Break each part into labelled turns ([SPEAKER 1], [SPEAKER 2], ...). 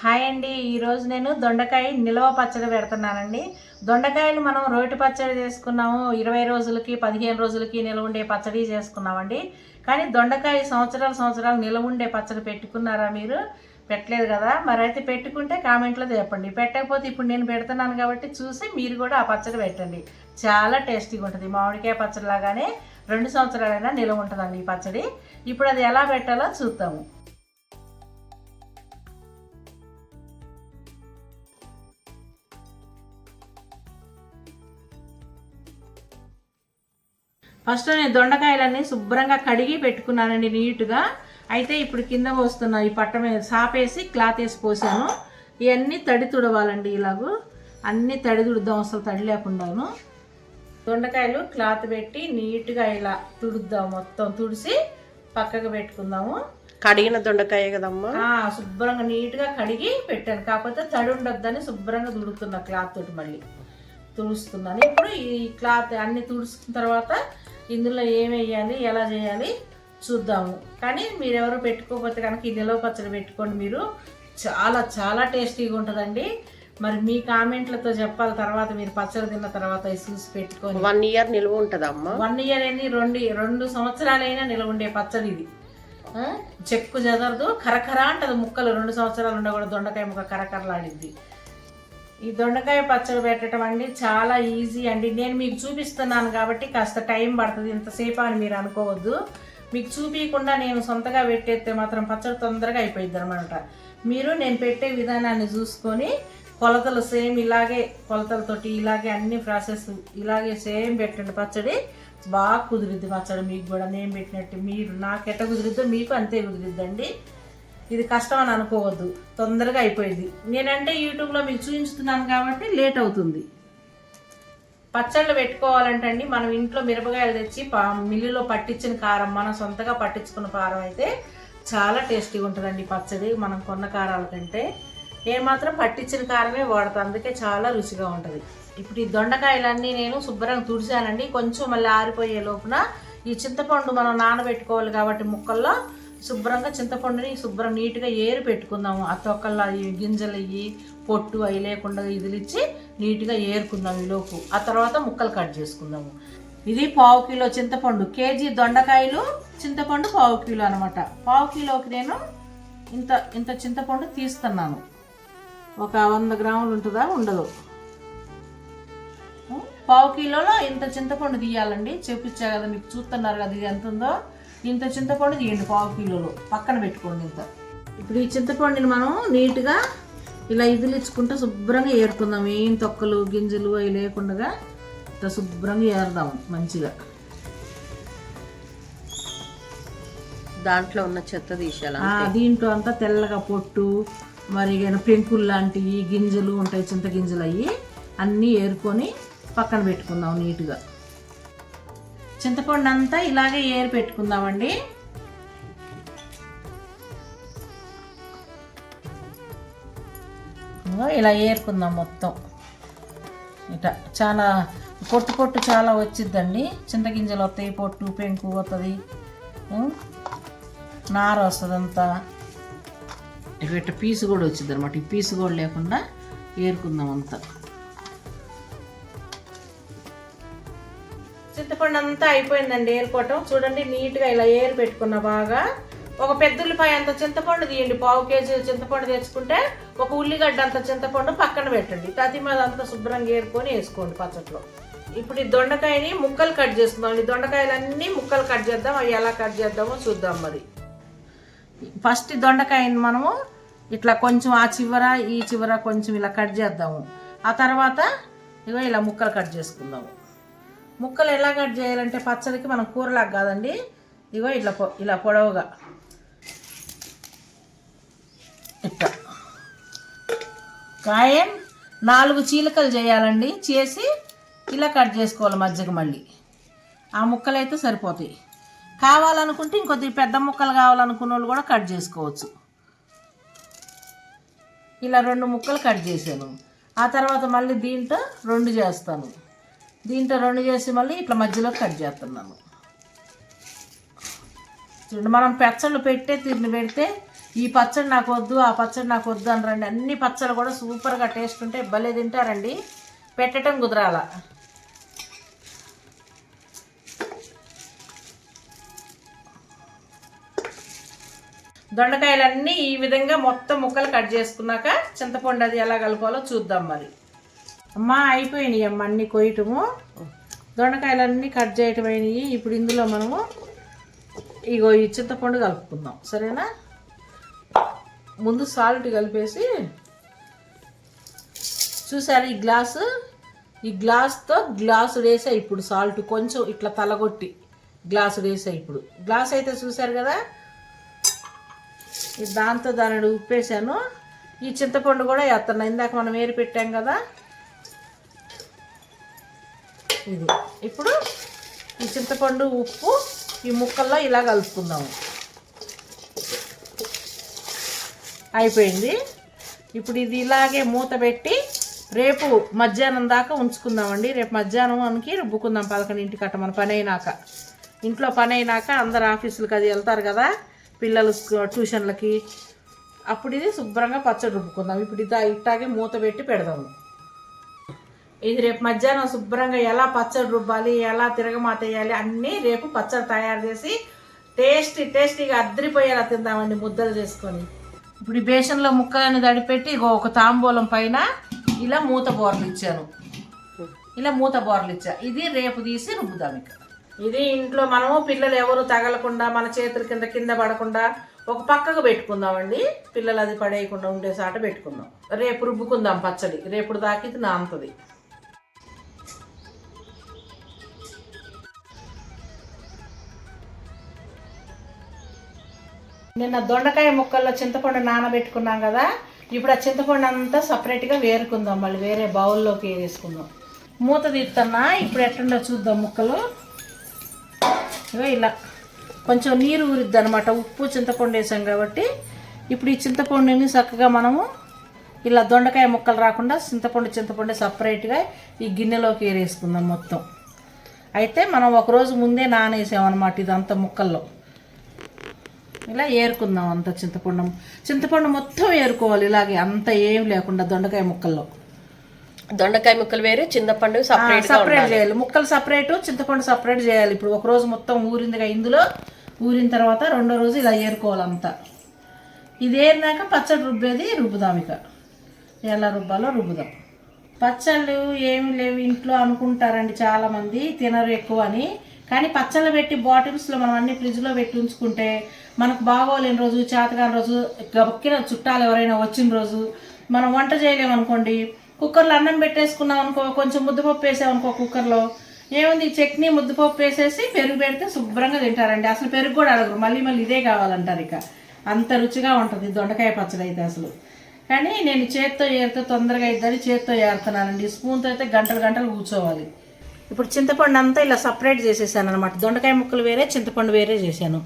[SPEAKER 1] Hi అండి. ఈరోజు నేను దొండకాయ నిల్వ పచ్చడి పెడుతున్నానండి. దొండకాయలు మనం రోటి పచ్చడి చేసుకున్నాము. ఇరవై రోజులకి పదిహేను రోజులకి నిల్వ ఉండే పచ్చడి చేసుకున్నామండి. కానీ దొండకాయ సంవత్సరాలు సంవత్సరాలు నిల్వ ఉండే పచ్చడి పెట్టుకున్నారా మీరు? పెట్టలేదు కదా. మరి అయితే పెట్టుకుంటే కామెంట్లో చెప్పండి. పెట్టకపోతే ఇప్పుడు నేను పెడుతున్నాను కాబట్టి చూసి మీరు కూడా ఆ పచ్చడి పెట్టండి. చాలా టేస్టీగా ఉంటుంది. మామిడికాయ పచ్చడి లాగానే రెండు సంవత్సరాలైనా నిల్వ ఉంటుందండి ఈ పచ్చడి. ఇప్పుడు అది ఎలా పెట్టాలో చూద్దాము. ఫస్ట్ నేను దొండకాయలన్నీ శుభ్రంగా కడిగి పెట్టుకున్నానండి నీట్గా. అయితే ఇప్పుడు కింద పోస్తున్న ఈ పట్ట మీద సాపేసి క్లాత్ వేసి పోసాను. ఇవన్నీ తడి తుడవాలండి ఇలాగూ. అన్నీ తడి తుడుద్దాం అసలు తడి లేకుండాను. దొండకాయలు క్లాత్ పెట్టి నీట్గా ఇలా తుడుద్దాం మొత్తం తుడిసి పక్కకు పెట్టుకుందాము.
[SPEAKER 2] కడిగిన దొండకాయ కదమ్మా?
[SPEAKER 1] శుభ్రంగా నీట్గా కడిగి పెట్టాను. కాకపోతే తడి ఉండొద్దని శుభ్రంగా తుడుతున్నా క్లాత్ తోటి మళ్ళీ. తుడుస్తున్నాను. ఇప్పుడు ఈ క్లాత్ అన్ని తుడుచుకున్న తర్వాత ఇందులో ఏం వేయాలి ఎలా చేయాలి చూద్దాము. కానీ మీరెవరు పెట్టుకోకపోతే కనుక ఈ నిలవ పచ్చడి పెట్టుకోండి మీరు. చాలా చాలా టేస్టీగా ఉంటుందండి. మరి మీ కామెంట్లతో చెప్పాలి తర్వాత మీరు పచ్చడి తిన్న తర్వాత చూసి పెట్టుకొని.
[SPEAKER 2] వన్ ఇయర్ నిల్వ ఉంటదమ్మా
[SPEAKER 1] వన్ ఇయర్ అని రెండు రెండు సంవత్సరాలైనా నిలవ ఉండే పచ్చడి ఇది? చెక్కు చెదరదు కరకర అంటది ముక్కలు. రెండు సంవత్సరాలు ఉండే కూడా దొండకాయ ముక్క కరకరలాడిద్ది. ఈ దొండకాయ పచ్చడి పెట్టడం అండి చాలా ఈజీ అండి. నేను మీకు చూపిస్తున్నాను కాబట్టి కాస్త టైం పడుతుంది ఇంతసేపు అని మీరు అనుకోవద్దు. మీకు చూపించకుండా నేను సొంతగా పెట్టేస్తే మాత్రం పచ్చడి తొందరగా అయిపోయింది అనమాట మీరు నేను పెట్టే విధానాన్ని చూసుకొని కొలతలు సేమ్ ఇలాగే కొలతలతోటి ఇలాగే అన్ని ప్రాసెస్ ఇలాగే సేమ్ పెట్టండి పచ్చడి. బాగా కుదిరిద్ది పచ్చడి మీకు కూడా. నేను పెట్టినట్టు మీరు నాకు ఎట్ట కుదిరిద్దో మీకు అంతే కుదిరిద్దండి. ఇది కష్టం అని అనుకోవద్దు. తొందరగా అయిపోయింది. నేనంటే యూట్యూబ్లో మీకు చూపించుతున్నాను కాబట్టి లేట్ అవుతుంది. పచ్చళ్ళు పెట్టుకోవాలంటే అండి మనం ఇంట్లో మిరపకాయలు తెచ్చి మిల్లులో పట్టించిన కారం మనం సొంతగా పట్టించుకున్న కారం అయితే చాలా టేస్టీగా ఉంటుందండి పచ్చడి మనం కొన్న కారాల కంటే. నేను మాత్రం పట్టించిన కారమే వాడతాను అందుకే చాలా రుచిగా ఉంటుంది. ఇప్పుడు ఈ దొండకాయలన్నీ నేను శుభ్రంగా తుడిచానండి. కొంచెం మళ్ళీ ఆరిపోయే లోపున ఈ చింతపండు మనం నానబెట్టుకోవాలి కాబట్టి ముక్కల్లో శుభ్రంగా చింతపండుని శుభ్రం నీట్గా ఏరి పెట్టుకుందాము. ఆ తొక్కల్లో అవి గింజలు అయ్యి పొట్టు అవి లేకుండా ఇదిలిచ్చి నీట్గా ఏరుకుందాం ఈలోపు. లోపు ఆ తర్వాత ముక్కలు కట్ చేసుకుందాము. ఇది పావు కిలో చింతపండు. కేజీ దొండకాయలు చింతపండు పావు కిలో అనమాట పావు కిలోకి నేను ఇంత ఇంత చింతపండు తీస్తున్నాను. ఒక వంద గ్రాములు ఉంటుందా? ఉండదు. పావు కిలోలో ఇంత చింతపండు తీయాలండి. చూపించా కదా మీకు చూస్తున్నారు కదా ఇది ఎంత ఉందో. ఇంత చింతపండు తీయండి పావు కిలోలో పక్కన పెట్టుకోండి ఇంత. ఇప్పుడు ఈ చింతపండుని మనం నీట్గా ఇలా ఇదిలించుకుంటూ శుభ్రంగా ఏరుకుందాం. ఏం తొక్కలు గింజలు అవి లేకుండా ఇట్లా శుభ్రంగా ఏరుదాం మంచిగా.
[SPEAKER 2] దాంట్లో ఉన్న చెత్త తీసేయాలి?
[SPEAKER 1] ఆ, దీంట్లో అంతా తెల్లగా పొట్టు మరి ఏమైనా పెంకులు లాంటివి గింజలు ఉంటాయి చింత గింజలు అవి అన్నీ ఏరుకొని పక్కన పెట్టుకుందాం నీట్గా. చింతపండు అంతా ఇలాగే ఏరి పెట్టుకుందామండి. ఇలా ఏరుకుందాం మొత్తం. ఇట చాలా పొట్టు పొట్టు చాలా వచ్చిద్దండి. చింతగింజలు వస్తాయి పొట్టు పెంకు వస్తుంది నార వస్తుంది అంతా ఇట్లా పీసు కూడా వచ్చింది అనమాట ఈ పీసు కూడా లేకుండా ఏరుకుందాం అంతా. చింతపండు అంతా అయిపోయిందండి ఏరుకోవటం చూడండి నీట్గా ఇలా ఏరు పెట్టుకున్న బాగా. ఒక పెద్ద ఉల్లిపాయ అంత చింతపండు తీయండి. పావు కేజీ చింతపండు తెచ్చుకుంటే ఒక ఉల్లిగడ్డ అంత చింతపండు పక్కన పెట్టండి. తది మీద అంతా శుభ్రంగా ఏరుకొని వేసుకోండి పచ్చట్లో. ఇప్పుడు ఈ దొండకాయని ముక్కలు కట్ చేసుకుందాం. ఈ దొండకాయలన్నీ ముక్కలు కట్ చేద్దాం. అవి ఎలా కట్ చేద్దామో చూద్దాం మరి. ఫస్ట్ దొండకాయని మనము ఇట్లా కొంచెం ఆ చివర ఈ చివర కొంచెం ఇలా కట్ చేద్దాము. ఆ తర్వాత ఇగో ఇలా ముక్కలు కట్ చేసుకుందాము. ముక్కలు ఎలా కట్ చేయాలంటే పచ్చడికి మనం కూరలాగా కాదండి. ఇగో ఇట్లా పొ- ఇలా పొడవుగా. ఇట్లా. కాయం నాలుగు చీలికలు చేయాలండి. చేసి ఇలా కట్ చేసుకోవాలి మధ్యకి మళ్ళీ. ఆ ముక్కలు అయితే సరిపోతాయి. కావాలనుకుంటే ఇంకొద్ది పెద్ద ముక్కలు కావాలనుకున్న వాళ్ళు కూడా కట్ చేసుకోవచ్చు. ఇలా రెండు ముక్కలు కట్ చేశాను. ఆ తర్వాత మళ్ళీ దీంట్లో రెండు చేస్తాను. దీంట్లో రెండు చేసి మళ్ళీ ఇట్లా మధ్యలో కట్ చేస్తున్నాను చూడండి మనం పచ్చళ్ళు పెట్టే తిరిగి పెడితే ఈ పచ్చడి నాకు వద్దు ఆ పచ్చడి నాకు వద్దు అని రండి. అన్ని పచ్చళ్ళు కూడా సూపర్గా టేస్ట్ ఉంటే భలే తింటారండి. పెట్టడం కుదరాల. దొండకాయలన్నీ ఈ విధంగా మొత్తం ముక్కలు కట్ చేసుకున్నాక చింతపండు అది ఎలా కలుపుకోవాలో చూద్దాం మరి. అమ్మా అయిపోయినాయి అమ్మ అన్ని కొయ్యటము. దొండకాయలన్నీ కట్ చేయటం అయినాయి ఇప్పుడు ఇందులో మనము ఇగో ఈ చింతపండు కలుపుకుందాం. సరేనా? ముందు సాల్ట్ కలిపేసి చూసారు ఈ గ్లాసు? ఈ గ్లాస్తో గ్లాసు వేసా ఇప్పుడు సాల్ట్. కొంచెం ఇట్లా తలగొట్టి గ్లాసు వేసా ఇప్పుడు. గ్లాస్ అయితే చూసారు కదా? దాంతో దానిని ఉప్పేసాను. ఈ చింతపండు కూడా వేస్తున్నాను ఇందాక మనం ఏరి పెట్టాం కదా? ఇది. ఇప్పుడు ఈ చింతపండు ఉప్పు ఈ ముక్కల్లో ఇలా కలుపుకుందాము అయిపోయింది. ఇప్పుడు ఇది ఇలాగే మూత పెట్టి రేపు మధ్యాహ్నం దాకా ఉంచుకుందామండి. రేపు మధ్యాహ్నంకి రుబ్బుకుందాం పదకొండింటికి అట్ట మన పని అయినాక. ఇంట్లో పని అయినాక అందరు ఆఫీసులకు అది వెళ్తారు కదా పిల్లలు ట్యూషన్లకి. అప్పుడు ఇది శుభ్రంగా పచ్చడి రుబ్బుకుందాం. ఇప్పుడు ఇది ఇట్టాగే మూత పెట్టి పెడదాము. ఇది రేపు మధ్యాహ్నం శుభ్రంగా ఎలా పచ్చడి రుబ్బాలి ఎలా తిరగమాత వేయాలి అన్నీ రేపు పచ్చడి తయారు చేసి టేస్టీ టేస్టీగా అద్దరిపోయేలా తిందామండి ముద్దలు చేసుకొని. ఇప్పుడు ఈ బేసన్లో ముక్కలను తడిపెట్టి ఒక తాంబూలం పైన ఇలా మూత బోర్లు ఇచ్చాను. ఇలా మూత బోర్లు ఇచ్చా. ఇది రేపు తీసి రుబ్బుదాం ఇక. ఇది ఇంట్లో మనము పిల్లలు ఎవరు తగలకుండా మన చేతుల కింద కింద పడకుండా ఒక పక్కకు పెట్టుకుందామండి. పిల్లలు అది పడేయకుండా ఉండే సాట పెట్టుకుందాం. రేపు రుబ్బుకుందాం పచ్చడి. రేపు దాకా నాంతది నిన్న దొండకాయ ముక్కల్లో చింతపండు నానబెట్టుకున్నాం కదా ఇప్పుడు ఆ చింతపండు అంతా సపరేట్గా వేరుకుందాం. మళ్ళీ వేరే బౌల్లోకి వేసుకుందాం. మూత తీస్తున్నా ఇప్పుడు ఎట్లుండో చూద్దాం ముక్కలు. ఇగో ఇలా. కొంచెం నీరు ఊరిద్ది అనమాట ఉప్పు చింతపండు వేసాం కాబట్టి ఇప్పుడు ఈ చింతపండుని చక్కగా మనము ఇలా దొండకాయ ముక్కలు రాకుండా చింతపండు చింతపండు సపరేట్గా ఈ గిన్నెలోకి వేరేసుకుందాం మొత్తం. అయితే మనం ఒక రోజు ముందే నానేసామన్నమాట ఇదంతా ముక్కల్లో. ఇలా ఏరుకుందాం అంత చింతపండు. చింతపండు మొత్తం ఏరుకోవాలి. ఇలాగే అంత ఏం లేకుండా దొండకాయ ముక్కల్లో.
[SPEAKER 2] దొండకాయ ముక్కలు వేరే చింతపండు సపరేట్
[SPEAKER 1] సపరేట్ చేయాలి. ముక్కలు సపరేట్ చింతపండు సపరేట్ చేయాలి. ఇప్పుడు ఒక రోజు మొత్తం ఊరిందిగా ఇందులో. ఊరిన తర్వాత రెండో రోజు ఇలా ఏరుకోవాలి అంతా. ఇది ఏరినాక పచ్చడి రుబ్బేది రుబ్బుదాం ఇక. ఎలా రుబ్బాలో రుబ్బుదాం. పచ్చళ్ళు ఏమి లేవు ఇంట్లో అనుకుంటారండి చాలా మంది తినరు ఎక్కువ అని. కానీ పచ్చళ్ళు పెట్టి బాటిల్స్లో మనం అన్ని ఫ్రిడ్జ్లో పెట్టి ఉంచుకుంటే మనకు బాగోలేని రోజు చేతగాని రోజు గబక్కిన చుట్టాలు ఎవరైనా వచ్చిన రోజు మనం వంట చేయలేమనుకోండి కుక్కర్లో అన్నం పెట్టేసుకున్నాం అనుకో కొంచెం ముద్దపప్పు వేసామనుకో కుక్కర్లో ఏముంది ఈ చట్నీ ముద్దపప్పు వేసేసి పెరుగు పెడితే శుభ్రంగా తింటారండి. అసలు పెరుగు కూడా అడగరు. మళ్ళీ మళ్ళీ ఇదే కావాలంటారు ఇక. అంత రుచిగా ఉంటుంది దొండకాయ పచ్చడి అయితే అసలు. కానీ నేను చేత్తో ఏరితే తొందరగా ఇద్దని చేత్తో ఏరుతున్నానండి. స్పూన్తో అయితే గంటలు గంటలు కూర్చోవాలి. ఇప్పుడు చింతపండు అంతా ఇలా సపరేట్ చేసేసాను అనమాట దొండకాయ ముక్కలు వేరే చింతపండు వేరే చేశాను.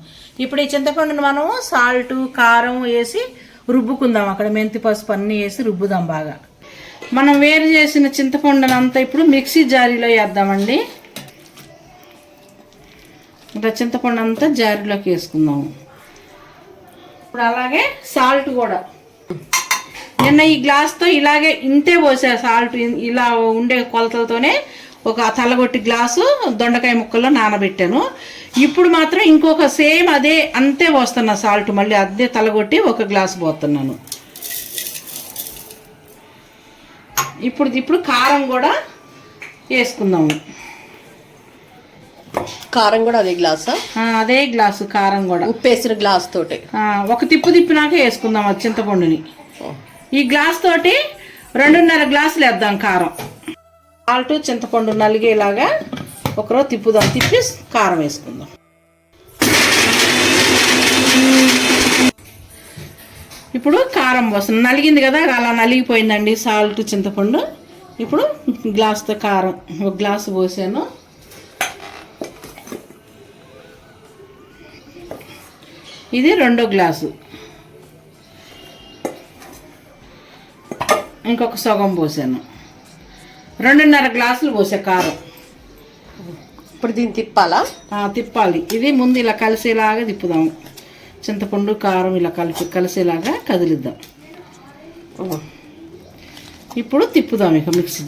[SPEAKER 1] ఇప్పుడు ఈ చింతపండుని మనం సాల్ట్ కారం వేసి రుబ్బుకుందాం. అక్కడ మెంతి పసుపు అన్నీ వేసి రుబ్బుదాం బాగా. మనం వేరు చేసిన చింతపండును అంతా ఇప్పుడు మిక్సీ జారీలో వేద్దామండి. ఇట్లా చింతపండు అంతా జారీలోకి వేసుకుందాము. ఇప్పుడు అలాగే సాల్ట్ కూడా. నిన్న ఈ గ్లాస్తో ఇలాగే ఇంతే పోసా సాల్ట్ ఇలా ఉండే కొలతలతోనే ఒక తలగొట్టి గ్లాసు దొండకాయ ముక్కల్లో నానబెట్టాను. ఇప్పుడు మాత్రం ఇంకొక సేమ్ అదే అంతే పోస్తున్నా సాల్ట్. మళ్ళీ అదే తలగొట్టి ఒక గ్లాస్ పోతున్నాను. ఇప్పుడు ఇప్పుడు కారం కూడా వేసుకుందాము
[SPEAKER 2] కారం కూడా అదే గ్లాసా?
[SPEAKER 1] అదే గ్లాసు కారం కూడా.
[SPEAKER 2] ఉప్పేసిన గ్లాస్ తోటి.
[SPEAKER 1] ఒక తిప్పు తిప్పినాక వేసుకుందాం చింతపండుని. ఈ గ్లాస్ తోటి రెండున్నర గ్లాసులు వేద్దాం కారం. సాల్ట్ చింతపండు నలిగేలాగా ఒకరోజు తిప్పుదాం. తిప్పి కారం వేసుకుందాం. ఇప్పుడు కారం పోసం నలిగింది కదా అలా నలిగిపోయిందండి సాల్ట్ చింతపండు. ఇప్పుడు గ్లాస్తో కారం ఒక గ్లాసు పోసాను. ఇది రెండో గ్లాసు. ఇంకొక సగం పోసాను. రెండున్నర గ్లాసులు పోసా కారం.
[SPEAKER 2] ఇప్పుడు దీన్ని తిప్పాలా?
[SPEAKER 1] తిప్పాలి. ఇది ముందు ఇలా కలిసేలాగా తిప్పుదాము. చింతపండు కారం ఇలా కలిపి కలిసేలాగా కదిలిద్దాం. ఇప్పుడు తిప్పుదాం ఇక మిక్సీ.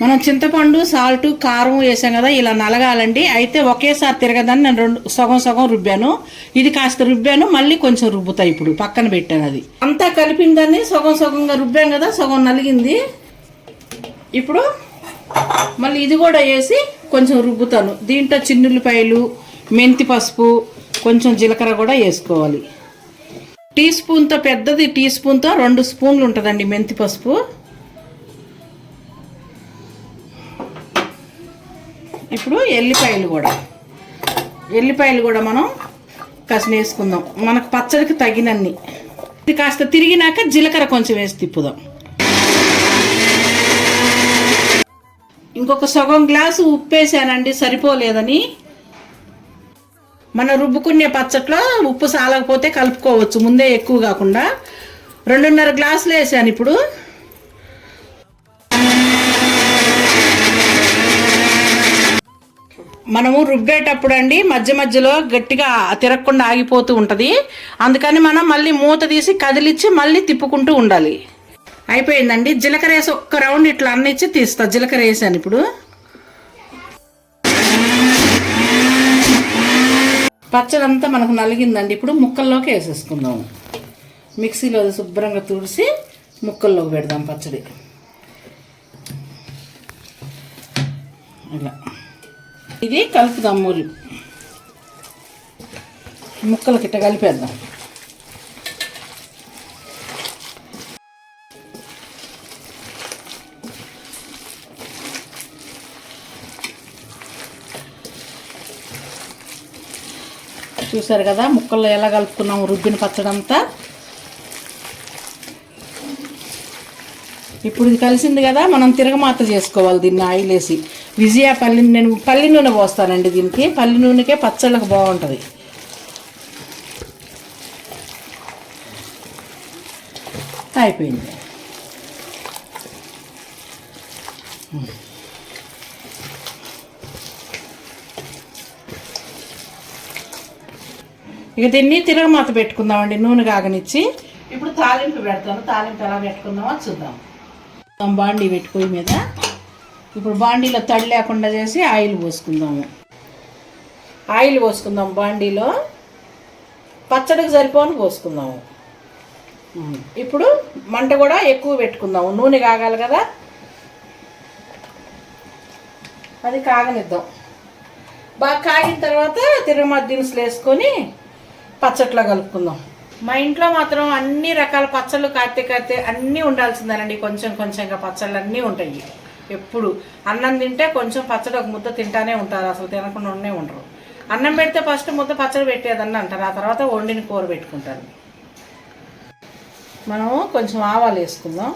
[SPEAKER 1] మనం చింతపండు సాల్ట్ కారం వేసాం కదా ఇలా నలగాలండి. అయితే ఒకేసారి తిరగదని నేను రెండు సగం సగం రుబ్బాను. ఇది కాస్త రుబ్బాను మళ్ళీ కొంచెం రుబ్బుతా ఇప్పుడు పక్కన పెట్టాను అది. అంతా కలిపిందని సగం సగంగా రుబ్బాం కదా సగం నలిగింది. ఇప్పుడు మళ్ళీ ఇది కూడా వేసి కొంచెం రుబ్బుతాను. దీంట్లో చిన్నుల్లిపాయలు మెంతి పసుపు కొంచెం జీలకర్ర కూడా వేసుకోవాలి. టీ స్పూన్తో పెద్దది టీ స్పూన్తో రెండు స్పూన్లు ఉంటుందండి మెంతి పసుపు. ఇప్పుడు ఎల్లిపాయలు కూడా. ఎల్లిపాయలు కూడా మనం కాస్త వేసుకుందాం మనకు పచ్చడికి తగినన్ని. ఇది కాస్త తిరిగినాక జీలకర్ర కొంచెం వేసి తిప్పుదాం. ఇంకొక సగం గ్లాసు ఉప్పు వేసానండి సరిపోలేదని. మన రుబ్బుకునే పచ్చట్లో ఉప్పు సాలకపోతే కలుపుకోవచ్చు ముందే ఎక్కువ కాకుండా. రెండున్నర గ్లాసులు వేసాను ఇప్పుడు. మనము రుబ్బేటప్పుడు అండి మధ్య మధ్యలో గట్టిగా తిరగకుండా ఆగిపోతూ ఉంటుంది. అందుకని మనం మళ్ళీ మూత తీసి కదిలిచ్చి మళ్ళీ తిప్పుకుంటూ ఉండాలి. అయిపోయిందండి. జీలకర్ర వేసి ఒక్క రౌండ్ ఇట్లా అన్నిచ్చి తీస్తా. జీలకర్ర వేసాను ఇప్పుడు. పచ్చడి అంతా మనకు నలిగిందండి. ఇప్పుడు ముక్కల్లోకి వేసేసుకుందాం. మిక్సీలో అది శుభ్రంగా తుడిసి ముక్కల్లోకి పెడదాం పచ్చడి. ఇలా. ఇది కలుపుదాం మూలి ముక్కలకి ఇట్ట కలిపేద్దాం. చూసారు కదా ముక్కల్లో ఎలా కలుపుకున్నాము రుబ్బిన పచ్చడంతా? ఇప్పుడు ఇది కలిసింది కదా మనం తిరగమాత చేసుకోవాలి దీన్ని ఆయిల్ వేసి విజయ పల్లి నేను పల్లి నూనె పోస్తానండి దీనికి. పల్లి నూనెకే పచ్చళ్ళకు బాగుంటుంది. అయిపోయింది. ఇక దీన్ని తిరగమాత పెట్టుకుందామండి నూనె కాగనిచ్చి. ఇప్పుడు తాలింపు పెడతాను. తాలింపు ఎలా పెట్టుకుందామో చూద్దాం. బాండీ పెట్టుకోయి మీద. ఇప్పుడు బాండీలో తడి లేకుండా చేసి ఆయిల్ పోసుకుందాము. ఆయిల్ పోసుకుందాం బాండీలో. పచ్చడికి సరిపోని పోసుకుందాము. ఇప్పుడు మంట కూడా ఎక్కువ పెట్టుకుందాము. నూనె కాగాలి కదా? అది కాగనిద్దాం. బాగా కాగిన తర్వాత తిరగమాత దినుసులు వేసుకొని పచ్చట్లో కలుపుకుందాం. మా ఇంట్లో మాత్రం అన్ని రకాల పచ్చళ్ళు కాతే కాతే అన్నీ ఉండాల్సిందేనండి. కొంచెం కొంచెంగా పచ్చళ్ళు అన్నీ ఉంటాయి. ఎప్పుడు. అన్నం తింటే కొంచెం పచ్చడి ఒక ముద్ద తింటానే ఉంటారు అసలు తినకుండా ఉండే ఉండరు. అన్నం పెడితే ఫస్ట్ ముద్ద పచ్చడి పెట్టేదన్న అంటారు ఆ తర్వాత వండిని కూర పెట్టుకుంటారు. మనము కొంచెం ఆవాలు వేసుకుందాం.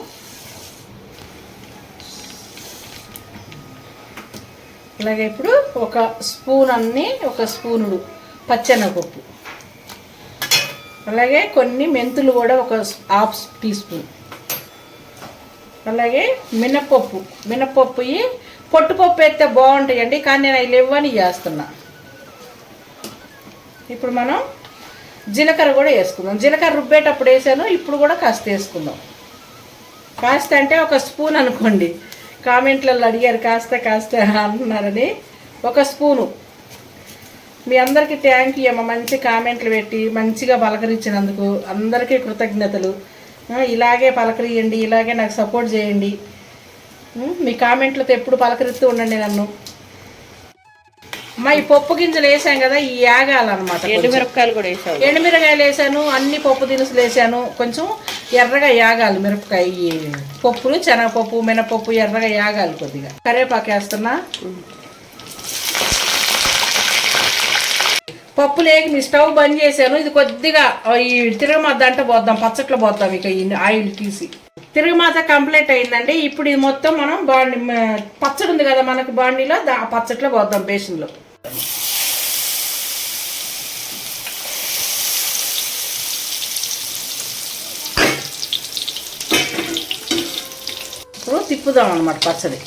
[SPEAKER 1] అలాగే ఇప్పుడు ఒక స్పూన్ అన్ని ఒక స్పూనుడు పచ్చెనగపప్పు. అలాగే కొన్ని మెంతులు కూడా ఒక హాఫ్ టీ స్పూన్. అలాగే మినపప్పు. మినపప్పు పొట్టుపప్పు వేస్తే బాగుంటాయండి కానీ నేను అవి లేవని చేస్తున్నా. ఇప్పుడు మనం జీలకర్ర కూడా వేసుకుందాం. జీలకర్ర రుబ్బేటప్పుడు వేసాను ఇప్పుడు కూడా కాస్త వేసుకుందాం. కాస్త అంటే ఒక స్పూన్ అనుకోండి. కామెంట్లలో అడిగారు కాస్త కాస్త అంటున్నారని ఒక స్పూను. మీ అందరికీ థ్యాంక్ యూ అమ్మ. మంచి కామెంట్లు పెట్టి మంచిగా పలకరించినందుకు అందరికీ కృతజ్ఞతలు. ఇలాగే పలకరియండి ఇలాగే నాకు సపోర్ట్ చేయండి. మీ కామెంట్లతో ఎప్పుడు పలకరిస్తూ ఉండండి నన్ను. అమ్మా ఈ పప్పు గింజలు వేసాం కదా ఈ యాగాలన్నమాట.
[SPEAKER 2] ఎండుమిరపకాయలు కూడా వేసావు.
[SPEAKER 1] ఎండుమిరకాయలు వేసాను అన్ని పప్పు దినుసులు వేసాను. కొంచెం ఎర్రగా యాగాలి మిరపకాయ పప్పులు శనగపప్పు మినపప్పు ఎర్రగా యాగాలి కొద్దిగా. కరివేపాకు వేస్తున్నా. పప్పు లేక మీ స్టవ్ బంద్ చేశాను. ఇది కొద్దిగా ఈ తిరగమాత దాంట్లో పోద్దాం పచ్చట్లో పోద్దాం ఇక ఈ ఆయిల్ తీసి. తిరగమాత కంప్లీట్ అయిందండి. ఇప్పుడు ఇది మొత్తం మనం బాండి పచ్చడి ఉంది కదా మనకి బాండీలో దా ఆ పచ్చట్లో పోద్దాం బేసిన్లో. ఇప్పుడు తిప్పుదాం అనమాట పచ్చడి.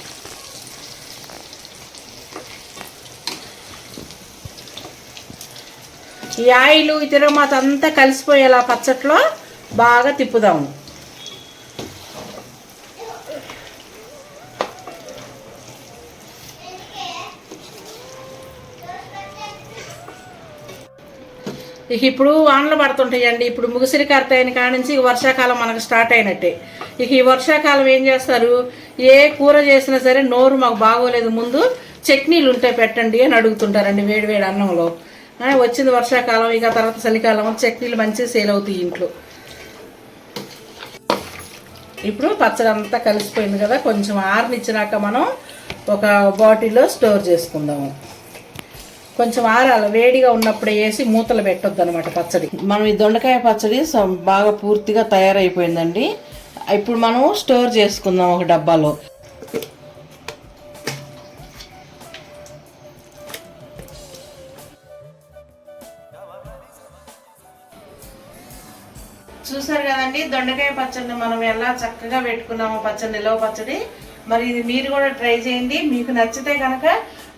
[SPEAKER 1] ఈ ఆయిల్ ఈ తిరగమాత అంతా కలిసిపోయేలా పచ్చట్లో బాగా తిప్పుదాము. ఇక ఇప్పుడు వానలు పడుతుంటాయండి. ఇప్పుడు ముగిసిరి కర్తయిన కాడ నుంచి ఇక వర్షాకాలం మనకు స్టార్ట్ అయినట్టే. ఇక ఈ వర్షాకాలం ఏం చేస్తారు? ఏ కూర చేసినా సరే నోరు మాకు బాగోలేదు. ముందు చట్నీలు ఉంటే పెట్టండి అని అడుగుతుంటారండి వేడి వేడి అన్నంలో. వచ్చింది వర్షాకాలం ఇక తర్వాత చలికాలం చట్నీలు మంచిగా సేల్ అవుతాయి ఇంట్లో. ఇప్పుడు పచ్చడి అంతా కలిసిపోయింది కదా కొంచెం ఆరనిచ్చినాక మనం ఒక బాటిల్లో స్టోర్ చేసుకుందాము. కొంచెం ఆరాలి వేడిగా ఉన్నప్పుడే వేసి మూతలు పెట్టొద్దు అనమాట పచ్చడి. మనం ఈ దొండకాయ పచ్చడి బాగా పూర్తిగా తయారైపోయిందండి. ఇప్పుడు మనం స్టోర్ చేసుకుందాం ఒక డబ్బాలో. చూసారు కదండి దొండకాయ పచ్చడిని మనం ఎలా చక్కగా పెట్టుకున్నామో పచ్చడి నిలవ పచ్చడి. మరి ఇది మీరు కూడా ట్రై చేయండి మీకు నచ్చితే కనుక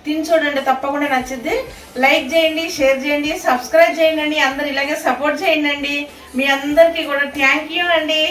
[SPEAKER 1] తిని చూడండి తప్పకుండా నచ్చిద్ది. లైక్ చేయండి షేర్ చేయండి సబ్స్క్రైబ్ చేయండి అందరు ఇలాగే సపోర్ట్ చేయండి మీ అందరికీ కూడా థ్యాంక్ యూ అండి.